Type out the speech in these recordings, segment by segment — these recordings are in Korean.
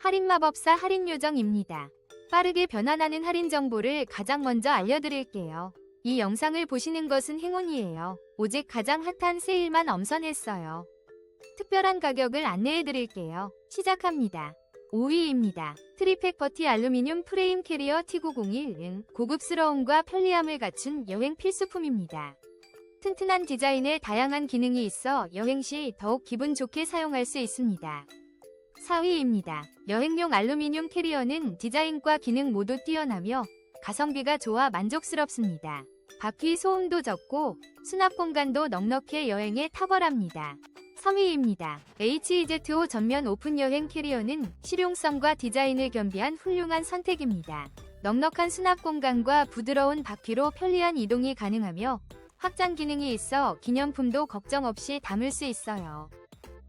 할인마법사 할인요정입니다. 빠르게 변환하는 할인 정보를 가장 먼저 알려드릴게요. 이 영상을 보시는 것은 행운이에요. 오직 가장 핫한 세일만 엄선했어요. 특별한 가격을 안내해드릴게요. 시작합니다. 5위입니다. 트리팩 버티 알루미늄 프레임 캐리어 T901은 고급스러움과 편리함을 갖춘 여행 필수품입니다. 튼튼한 디자인에 다양한 기능이 있어 여행 시 더욱 기분 좋게 사용할 수 있습니다. 4위입니다. 여행용 알루미늄 캐리어는 디자인과 기능 모두 뛰어나며 가성비가 좋아 만족스럽습니다. 바퀴 소음도 적고 수납 공간도 넉넉해 여행에 탁월합니다. 3위입니다. HEZ5 전면 오픈 여행 캐리어는 실용성과 디자인을 겸비한 훌륭한 선택입니다. 넉넉한 수납 공간과 부드러운 바퀴로 편리한 이동이 가능하며 확장 기능이 있어 기념품도 걱정 없이 담을 수 있어요.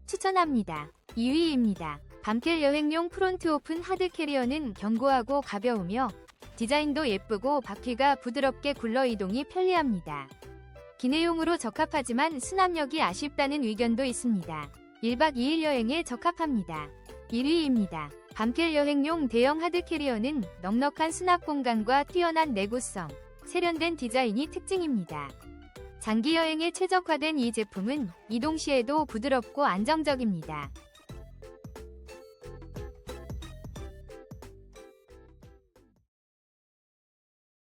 추천합니다. 2위입니다. 밤캘 여행용 프론트 오픈 하드 캐리어는 견고하고 가벼우며 디자인도 예쁘고 바퀴가 부드럽게 굴러 이동이 편리합니다. 기내용으로 적합하지만 수납력이 아쉽다는 의견도 있습니다. 1박 2일 여행에 적합합니다. 1위입니다. 밤캘 여행용 대형 하드 캐리어는 넉넉한 수납 공간과 뛰어난 내구성, 세련된 디자인이 특징입니다. 장기 여행에 최적화된 이 제품은 이동 시에도 부드럽고 안정적입니다.